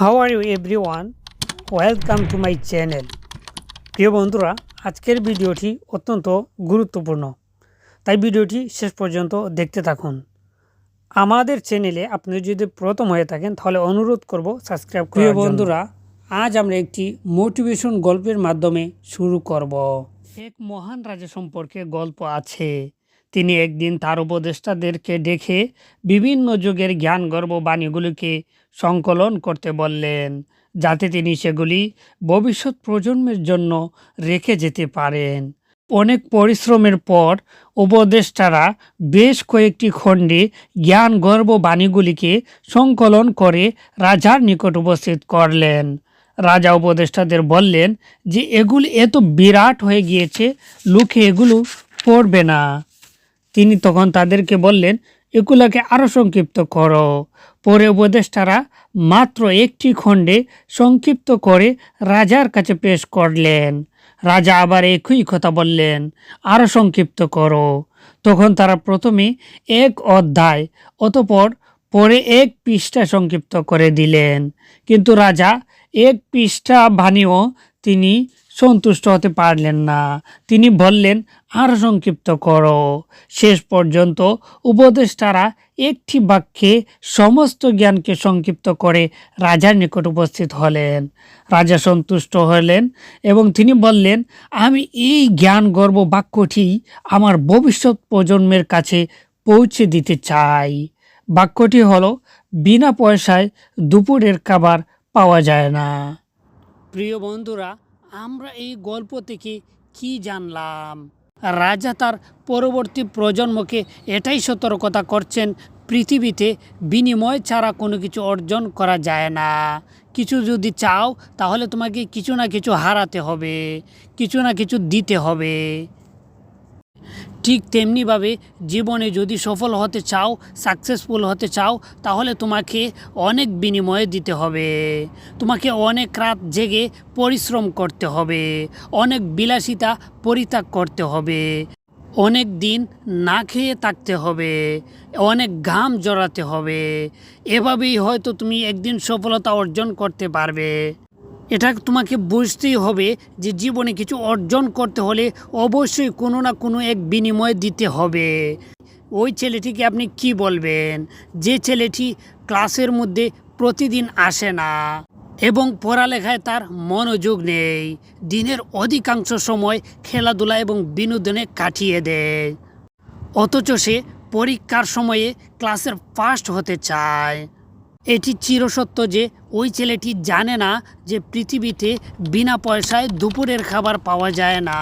How are you everyone welcome to my channel প্রিয় বন্ধুরা আজকের ভিডিওটি অত্যন্ত গুরুত্বপূর্ণ। তাই ভিডিওটি শেষ পর্যন্ত দেখতে থাকুন। আমাদের চ্যানেলে আপনি যদি প্রথম হয়ে থাকেন তাহলে অনুরোধ করব সাবস্ক্রাইব প্রিয় বন্ধুরা আজ আমরা একটি মোটিভেশন গল্পের মাধ্যমে শুরু করব। এক মহান রাজা সম্পর্কে গল্প আছে। তিনি একদিন তার উপদেষ্টাদেরকে ডেকে বিভিন্ন যুগের জ্ঞান গর্ব বাণীগুলিকে সংকলন করতে বললেন, যাতে তিনি সেগুলি ভবিষ্যৎ প্রজন্মের জন্য রেখে যেতে পারেন। অনেক পরিশ্রমের পর উপদেষ্টারা বেশ কয়েকটি খণ্ডে জ্ঞান গর্ব বাণীগুলিকে সংকলন করে রাজার নিকট উপস্থিত করলেন। রাজা উপদেষ্টাদের বললেন যে, এগুলি এত বিরাট হয়ে গিয়েছে, লোকে এগুলো পড়বে না। তিনি তখন তাদেরকে বললেন এগুলোকে আরও সংক্ষিপ্ত করো। পরে উপদেষ্টারা মাত্র একটি খণ্ডে সংক্ষিপ্ত করে রাজার কাছে পেশ করলেন। রাজা আবার একই কথা বললেন আরও সংক্ষিপ্ত করো। তখন তারা প্রথমে এক অধ্যায়, অতপর পরে এক পৃষ্ঠা সংক্ষিপ্ত করে দিলেন। কিন্তু রাজা এক পৃষ্ঠা বাণীও তিনি সন্তুষ্ট হতে পারলেন না। তিনি বললেন, আর সংক্ষিপ্ত করো। শেষ পর্যন্ত উপদেষ্টারা একটি বাক্যে সমস্ত জ্ঞানকে সংক্ষিপ্ত করে রাজার নিকট উপস্থিত হলেন। রাজা সন্তুষ্ট হলেন এবং তিনি বললেন, আমি এই জ্ঞান গর্ব বাক্যটি আমার ভবিষ্যৎ প্রজন্মের কাছে পৌঁছে দিতে চাই। বাক্যটি হলো, বিনা পয়সায় দুপুরের খাবার পাওয়া যায় না। প্রিয় বন্ধুরা আমরা এই গল্প থেকে কি জানলাম? রাজা তার পরবর্তী প্রজন্মকে এটাই সতর্কতা করছেন, পৃথিবীতে বিনিময় ছাড়া কোনো কিছু অর্জন করা যায় না। কিছু যদি চাও, তাহলে তোমাকে কিছু না কিছু হারাতে হবে, কিছু না কিছু দিতে হবে। ঠিক তেমনিভাবে জীবনে যদি সফল হতে চাও সাকসেসফুল হতে চাও, তাহলে তোমাকে অনেক বিনিময়ে দিতে হবে। তোমাকে অনেক রাত জেগে পরিশ্রম করতে হবে। অনেক বিলাসিতা পরিত্যাগ করতে হবে। অনেক দিন না খেয়ে থাকতে হবে। অনেক ঘাম জড়াতে হবে। এভাবেই হয়তো তুমি একদিন সফলতা অর্জন করতে পারবে। এটা তোমাকে বুঝতেই হবে যে জীবনে কিছু অর্জন করতে হলে অবশ্যই কোনো না কোনো এক বিনিময় দিতে হবে। ওই ছেলেটিকে আপনি কি বলবেন? যে ছেলেটি ক্লাসের মধ্যে প্রতিদিন আসে না এবং পড়ালেখায় তার মনোযোগ নেই, দিনের অধিকাংশ সময় খেলাধুলা এবং বিনোদনে কাটিয়ে দেয়। অথচ সে পরীক্ষার সময়ে ক্লাসের ফার্স্ট হতে চায়। এটি চিরসত্য যে ওই ছেলেটি জানে না যে পৃথিবীতে বিনা পয়সায় দুপুরের খাবার পাওয়া যায় না।